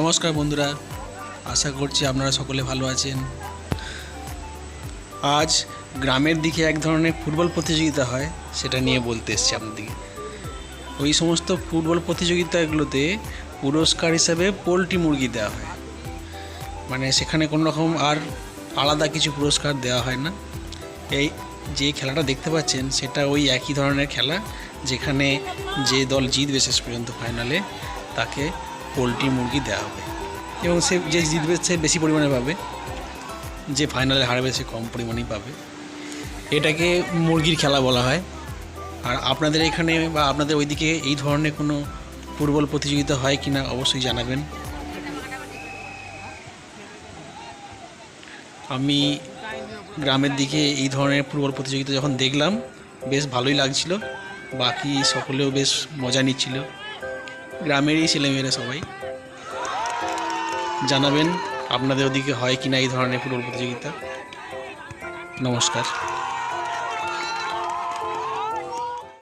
নমস্কার বন্ধুরা, আশা করছি আপনারা সকলে ভালো আছেন। আজ গ্রামের দিকে এক ধরনের ফুটবল প্রতিযোগিতা হয়, সেটা নিয়ে বলতে এসছি আপনাদেরকে। ওই সমস্ত ফুটবল প্রতিযোগিতাগুলোতে পুরস্কার হিসাবে পোলট্রি মুরগি দেওয়া হয়। মানে সেখানে কোনো রকম আর আলাদা কিছু পুরস্কার দেওয়া হয় না। এই যে খেলাটা দেখতে পাচ্ছেন, সেটা ওই একই ধরনের খেলা, যেখানে যে দল জিতবে শেষ পর্যন্ত ফাইনালে, তাকে পোলট্রি মুরগি দেওয়া হবে। এবং সে যে জিতবে, সে বেশি পরিমাণে পাবে। যে ফাইনালে হারবে, সে কম পরিমাণেই পাবে। এটাকে মুরগির খেলা বলা হয়। আর আপনাদের এখানে বা আপনাদের ওইদিকে এই ধরনের কোনো ফুটবল প্রতিযোগিতা হয় কি না অবশ্যই জানাবেন। আমি গ্রামের দিকে এই ধরনের ফুটবল প্রতিযোগিতা যখন দেখলাম, বেশ ভালোই লাগছিল। বাকি সকলেও বেশ মজা নিচ্ছিল। গ্রামেরই ছেলেমেয়েরা সবাই। জানাবেন আপনাদের ওদিকে হয় কি না এই ধরনের ফুটবল প্রতিযোগিতা। নমস্কার।